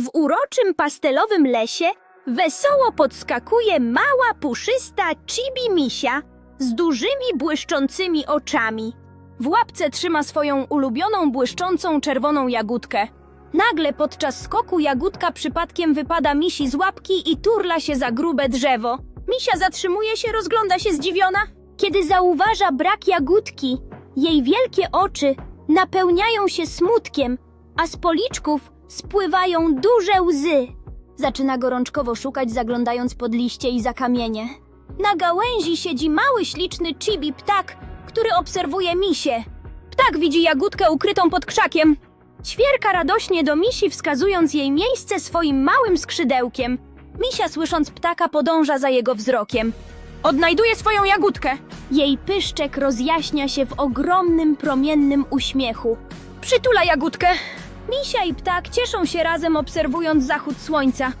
W uroczym pastelowym lesie wesoło podskakuje mała, puszysta chibi misia z dużymi, błyszczącymi oczami. W łapce trzyma swoją ulubioną, błyszczącą czerwoną jagódkę. Nagle podczas skoku jagódka przypadkiem wypada misi z łapki i turla się za grube drzewo. Misia zatrzymuje się, rozgląda się zdziwiona. Kiedy zauważa brak jagódki, jej wielkie oczy napełniają się smutkiem, a z policzków spływają duże łzy. Zaczyna gorączkowo szukać, zaglądając pod liście i za kamienie. Na gałęzi siedzi mały, śliczny chibi ptak, który obserwuje misie. Ptak widzi jagódkę ukrytą pod krzakiem. Ćwierka radośnie do misi, wskazując jej miejsce swoim małym skrzydełkiem. Misia, słysząc ptaka, podąża za jego wzrokiem. Odnajduje swoją jagódkę. Jej pyszczek rozjaśnia się w ogromnym, promiennym uśmiechu. Przytula jagódkę. Misia i ptak cieszą się razem, obserwując zachód słońca.